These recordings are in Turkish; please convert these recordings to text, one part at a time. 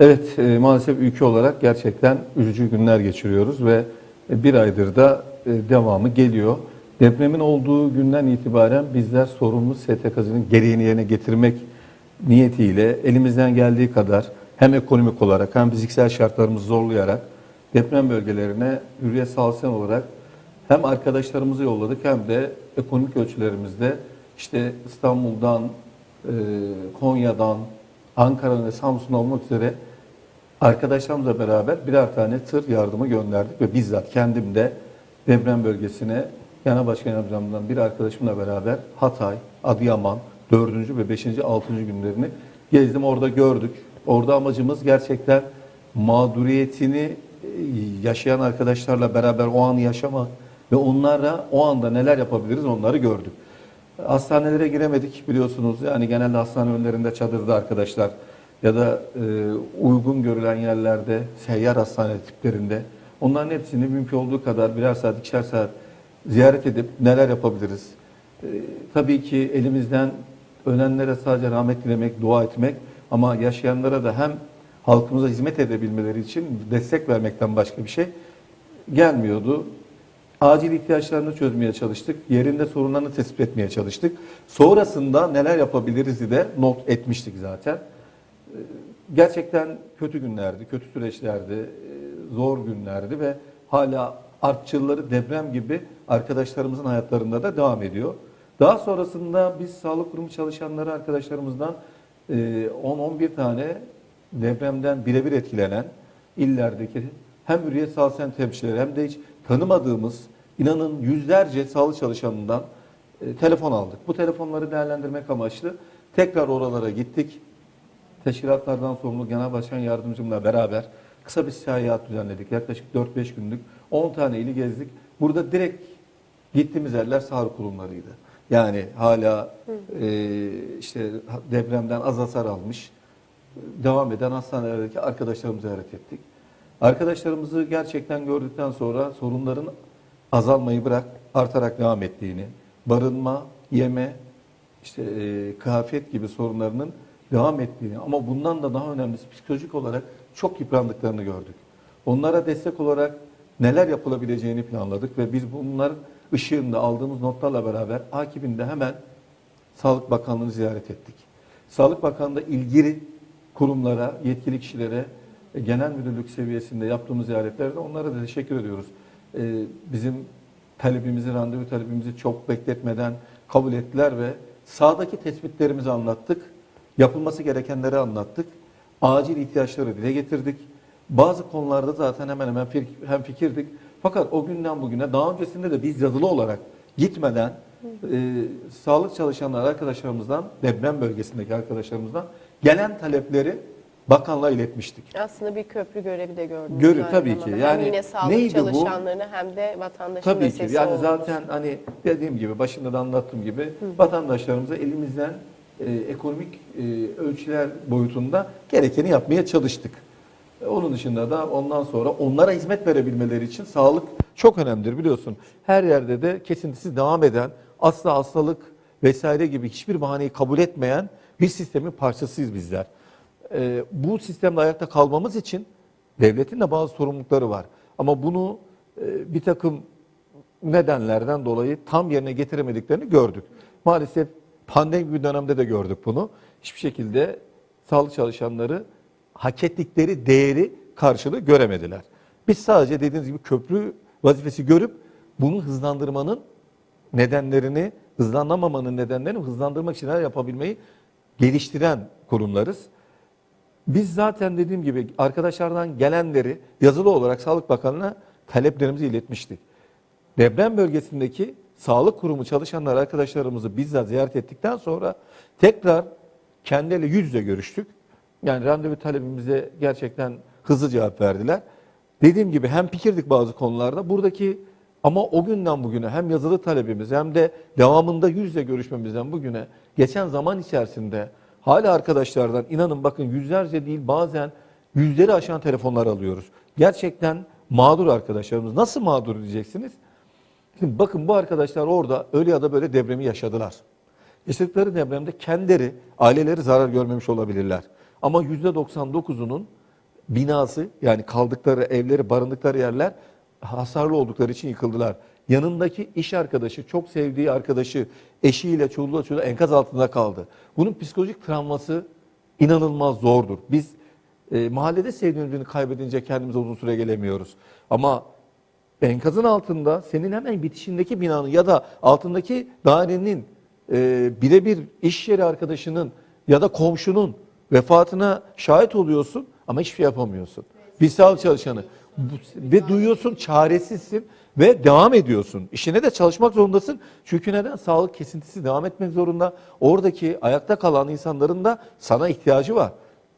Evet, e, maalesef ülke olarak gerçekten üzücü günler geçiriyoruz ve e, bir aydır da e, devamı geliyor. Depremin olduğu günden itibaren bizler sorumlu STK'cının gereğini yerine getirmek niyetiyle elimizden geldiği kadar hem ekonomik olarak hem fiziksel şartlarımızı zorlayarak deprem bölgelerine hürriyet sağlayan olarak hem arkadaşlarımızı yolladık hem de ekonomik ölçülerimizde işte İstanbul'dan, e, Konya'dan, Ankara'dan ve Samsun'dan olmak üzere arkadaşlarımızla beraber birer tane tır yardımı gönderdik ve bizzat kendim de deprem bölgesine Genel Başkan Yardımcımdan bir arkadaşımla beraber Hatay, Adıyaman 4. ve 5. 6. günlerini gezdim. Orada gördük. Orada amacımız gerçekten mağduriyetini e, yaşayan arkadaşlarla beraber o anı yaşama ve onlara o anda neler yapabiliriz onları gördük. Hastanelere giremedik biliyorsunuz. Yani genelde hastane önlerinde çadırda arkadaşlar ya da e, uygun görülen yerlerde seyyar hastane tiplerinde onların hepsini mümkün olduğu kadar birer saat, ikişer saat ziyaret edip neler yapabiliriz? E, tabii ki elimizden ölenlere sadece rahmet dilemek, dua etmek ama yaşayanlara da hem halkımıza hizmet edebilmeleri için destek vermekten başka bir şey gelmiyordu. Acil ihtiyaçlarını çözmeye çalıştık. Yerinde sorunlarını tespit etmeye çalıştık. Sonrasında neler yapabiliriz de not etmiştik zaten. Ee, Gerçekten kötü günlerdi, kötü süreçlerdi, e, zor günlerdi ve hala artçıları deprem gibi arkadaşlarımızın hayatlarında da devam ediyor. Daha sonrasında biz sağlık kurumu çalışanları arkadaşlarımızdan e, 10-11 tane depremden birebir etkilenen illerdeki hem hürriyet sağlık sen temsilcileri hem de hiç tanımadığımız inanın yüzlerce sağlık çalışanından e, telefon aldık. Bu telefonları değerlendirmek amaçlı tekrar oralara gittik. Teşkilatlardan sorumlu Genel Başkan Yardımcımla beraber kısa bir seyahat düzenledik. Yaklaşık 4-5 günlük 10 tane ili gezdik. Burada direkt gittiğimiz yerler sağlık kurumlarıydı. Yani hala e, işte depremden az hasar almış, devam eden hastanelerdeki arkadaşlarımızı ziyaret ettik. Arkadaşlarımızı gerçekten gördükten sonra sorunların azalmayı bırak, artarak devam ettiğini, barınma, yeme, işte e, kıyafet gibi sorunlarının devam ettiğini ama bundan da daha önemlisi psikolojik olarak çok yıprandıklarını gördük. Onlara destek olarak neler yapılabileceğini planladık ve biz bunların ışığında aldığımız notlarla beraber akibinde hemen Sağlık Bakanlığı'nı ziyaret ettik. Sağlık Bakanlığı ilgili kurumlara, yetkili kişilere genel müdürlük seviyesinde yaptığımız ziyaretlerde onlara da teşekkür ediyoruz. Ee, bizim talebimizi, randevu talebimizi çok bekletmeden kabul ettiler ve sahadaki tespitlerimizi anlattık. Yapılması gerekenleri anlattık. Acil ihtiyaçları dile getirdik. Bazı konularda zaten hemen hemen hem fikirdik. Fakat o günden bugüne daha öncesinde de biz yazılı olarak gitmeden e, sağlık çalışanları arkadaşlarımızdan, deprem bölgesindeki arkadaşlarımızdan gelen talepleri bakanlığa iletmiştik. Aslında bir köprü görevi de gördünüz. Görü- tabii ki. Yani hem yine sağlık neydi bu? çalışanlarını hem de vatandaşın da Tabii ki. Yani oldunuz. zaten hani dediğim gibi başında da anlattığım gibi vatandaşlarımıza elimizden e, ekonomik e, ölçüler boyutunda gerekeni yapmaya çalıştık. E, Onun dışında da ondan sonra onlara hizmet verebilmeleri için sağlık çok önemlidir biliyorsun. Her yerde de kesintisiz devam eden, asla hastalık vesaire gibi hiçbir bahaneyi kabul etmeyen bir sistemin parçasıyız bizler. E, bu sistemde ayakta kalmamız için devletin de bazı sorumlulukları var. Ama bunu e, bir takım nedenlerden dolayı tam yerine getiremediklerini gördük. Maalesef pandemi bir dönemde de gördük bunu. Hiçbir şekilde sağlık çalışanları hak ettikleri değeri karşılığı göremediler. Biz sadece dediğiniz gibi köprü vazifesi görüp bunu hızlandırmanın nedenlerini, hızlanamamanın nedenlerini hızlandırmak için neler yapabilmeyi geliştiren kurumlarız. Biz zaten dediğim gibi arkadaşlardan gelenleri yazılı olarak Sağlık Bakanlığı'na taleplerimizi iletmiştik. Deprem bölgesindeki sağlık kurumu çalışanlar arkadaşlarımızı bizzat ziyaret ettikten sonra tekrar kendileriyle yüz yüze görüştük. Yani randevu talebimize gerçekten hızlı cevap verdiler. Dediğim gibi hem fikirdik bazı konularda. Buradaki ama o günden bugüne hem yazılı talebimiz hem de devamında yüz yüze görüşmemizden bugüne geçen zaman içerisinde hala arkadaşlardan inanın bakın yüzlerce değil bazen yüzleri aşan telefonlar alıyoruz. Gerçekten mağdur arkadaşlarımız. Nasıl mağdur diyeceksiniz? Şimdi bakın bu arkadaşlar orada öyle ya da böyle depremi yaşadılar. Yaşadıkları depremde kendileri, aileleri zarar görmemiş olabilirler. Ama %99'unun binası yani kaldıkları evleri, barındıkları yerler hasarlı oldukları için yıkıldılar. Yanındaki iş arkadaşı, çok sevdiği arkadaşı, eşiyle, çoluğuyla çocuğu enkaz altında kaldı. Bunun psikolojik travması inanılmaz zordur. Biz e, mahallede sevdiğimiz birini kaybedince kendimize uzun süre gelemiyoruz. Ama enkazın altında senin hemen bitişindeki binanın ya da altındaki dairenin e, birebir iş yeri arkadaşının ya da komşunun vefatına şahit oluyorsun ama hiçbir şey yapamıyorsun. Bir sağlık çalışanı. Ve duyuyorsun çaresizsin ve devam ediyorsun. İşine de çalışmak zorundasın. Çünkü neden? Sağlık kesintisi devam etmek zorunda. Oradaki ayakta kalan insanların da sana ihtiyacı var.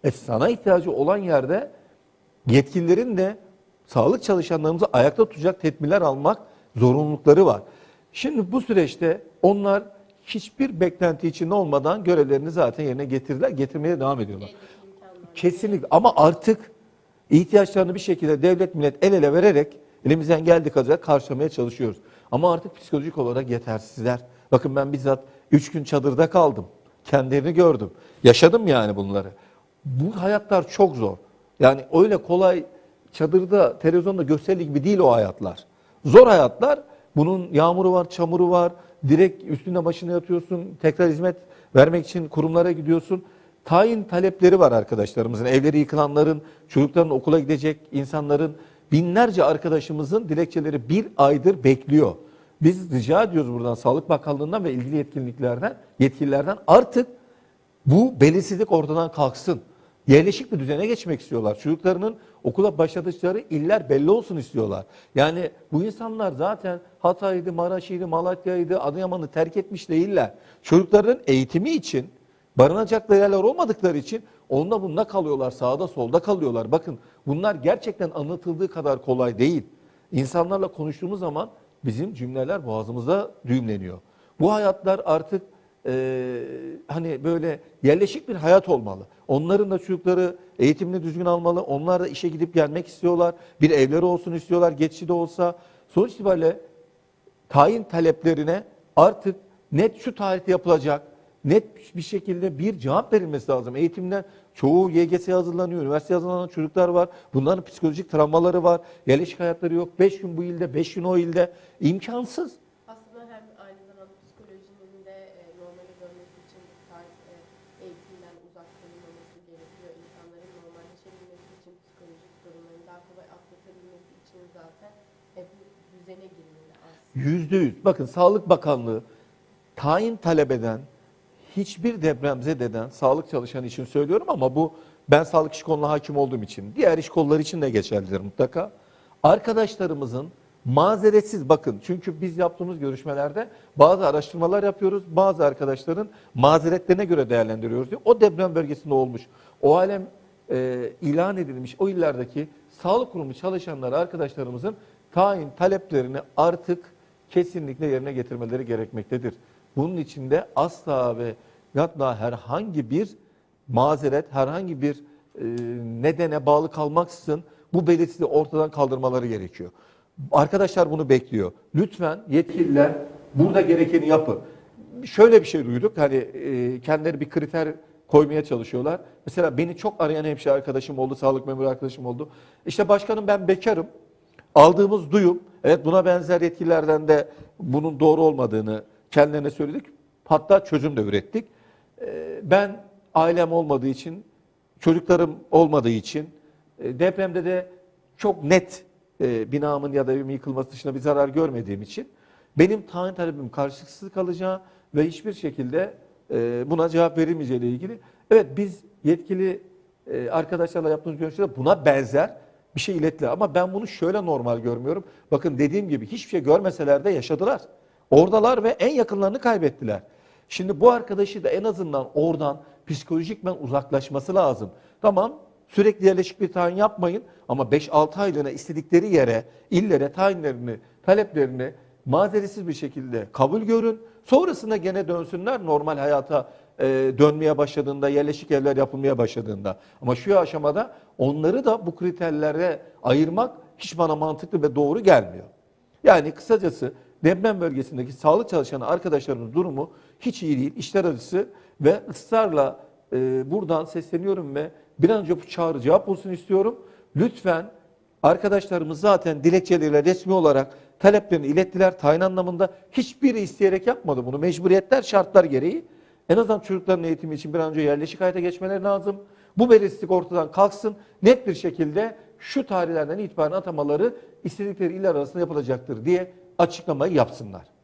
E sana ihtiyacı olan yerde yetkililerin de sağlık çalışanlarımızı ayakta tutacak tedbirler almak zorunlulukları var. Şimdi bu süreçte onlar hiçbir beklenti içinde olmadan görevlerini zaten yerine getirdiler, getirmeye devam ediyorlar. Kesinlikle ama artık ihtiyaçlarını bir şekilde devlet millet el ele vererek elimizden geldiği kadar karşılamaya çalışıyoruz. Ama artık psikolojik olarak yetersizler. Bakın ben bizzat 3 gün çadırda kaldım. Kendilerini gördüm. Yaşadım yani bunları. Bu hayatlar çok zor. Yani öyle kolay çadırda, televizyonda gösterildiği gibi değil o hayatlar. Zor hayatlar. Bunun yağmuru var, çamuru var. Direkt üstüne başına yatıyorsun. Tekrar hizmet vermek için kurumlara gidiyorsun. Tayin talepleri var arkadaşlarımızın. Evleri yıkılanların, çocukların okula gidecek insanların, binlerce arkadaşımızın dilekçeleri bir aydır bekliyor. Biz rica ediyoruz buradan Sağlık Bakanlığı'ndan ve ilgili yetkinliklerden, yetkililerden artık bu belirsizlik ortadan kalksın. Yerleşik bir düzene geçmek istiyorlar. Çocuklarının okula başladıkları iller belli olsun istiyorlar. Yani bu insanlar zaten Hatay'dı, Maraş'ıydı, Malatya'ydı, Adıyaman'ı terk etmiş değiller. Çocukların eğitimi için barınacakları yerler olmadıkları için onda bunda kalıyorlar, sağda solda kalıyorlar. Bakın bunlar gerçekten anlatıldığı kadar kolay değil. İnsanlarla konuştuğumuz zaman bizim cümleler boğazımızda düğümleniyor. Bu hayatlar artık e, hani böyle yerleşik bir hayat olmalı. Onların da çocukları eğitimini düzgün almalı. Onlar da işe gidip gelmek istiyorlar. Bir evleri olsun istiyorlar. Geçici de olsa. Sonuç itibariyle tayin taleplerine artık net şu tarihte yapılacak, net bir şekilde bir cevap verilmesi lazım. Eğitimden çoğu YGS'ye hazırlanıyor, üniversiteye hazırlanan çocuklar var. Bunların psikolojik travmaları var. Yerleşik hayatları yok. 5 gün bu ilde, 5 gün o ilde. imkansız. Aslında hem aynı zamanda psikolojinin de e, normale dönmesi için bu tarz e, eğitimden uzak kalınmaması gerekiyor. İnsanların normalleşebilmesi için psikolojik sorunların daha kolay atlatabilmesi için zaten e, bu düzene girmeli aslında. Yüzde yüz. Bakın Sağlık Bakanlığı tayin talep eden hiçbir depremzededen sağlık çalışanı için söylüyorum ama bu ben sağlık iş koluna hakim olduğum için diğer iş kolları için de geçerlidir mutlaka. Arkadaşlarımızın mazeretsiz bakın çünkü biz yaptığımız görüşmelerde bazı araştırmalar yapıyoruz. Bazı arkadaşların mazeretlerine göre değerlendiriyoruz diyor. O deprem bölgesinde olmuş. O alem e, ilan edilmiş o illerdeki sağlık kurumu çalışanları arkadaşlarımızın tayin taleplerini artık kesinlikle yerine getirmeleri gerekmektedir. Bunun içinde asla ve hatta herhangi bir mazeret, herhangi bir e, nedene bağlı kalmaksızın bu belirsizliği ortadan kaldırmaları gerekiyor. Arkadaşlar bunu bekliyor. Lütfen yetkililer burada gerekeni yapın. Şöyle bir şey duyduk. Hani e, kendileri bir kriter koymaya çalışıyorlar. Mesela beni çok arayan hemşire arkadaşım oldu, sağlık memuru arkadaşım oldu. İşte başkanım ben bekarım. Aldığımız duyum, evet buna benzer yetkililerden de bunun doğru olmadığını kendilerine söyledik. Hatta çözüm de ürettik. Ee, Ben ailem olmadığı için, çocuklarım olmadığı için, e, depremde de çok net e, binamın ya da evimin yıkılması dışında bir zarar görmediğim için benim tayin talebim karşılıksız kalacağı ve hiçbir şekilde e, buna cevap verilmeyeceği ile ilgili. Evet biz yetkili arkadaşlarla yaptığımız görüşmede buna benzer bir şey ilettiler. Ama ben bunu şöyle normal görmüyorum. Bakın dediğim gibi hiçbir şey görmeseler de yaşadılar. Oradalar ve en yakınlarını kaybettiler. Şimdi bu arkadaşı da en azından oradan psikolojikmen uzaklaşması lazım. Tamam sürekli yerleşik bir tayin yapmayın ama 5-6 aylığına istedikleri yere, illere tayinlerini, taleplerini mazeretsiz bir şekilde kabul görün. Sonrasında gene dönsünler normal hayata e, dönmeye başladığında, yerleşik evler yapılmaya başladığında. Ama şu aşamada onları da bu kriterlere ayırmak hiç bana mantıklı ve doğru gelmiyor. Yani kısacası deprem bölgesindeki sağlık çalışanı arkadaşlarımız durumu hiç iyi değil. İşler acısı ve ısrarla e, buradan sesleniyorum ve bir an önce bu çağrı cevap bulsun istiyorum. Lütfen arkadaşlarımız zaten dilekçeleriyle resmi olarak taleplerini ilettiler. Tayin anlamında hiçbiri isteyerek yapmadı bunu. Mecburiyetler, şartlar gereği. En azından çocukların eğitimi için bir an önce yerleşik hayata geçmeleri lazım. Bu belirsizlik ortadan kalksın. Net bir şekilde şu tarihlerden itibaren atamaları istedikleri iller arasında yapılacaktır diye açıklamayı yapsınlar.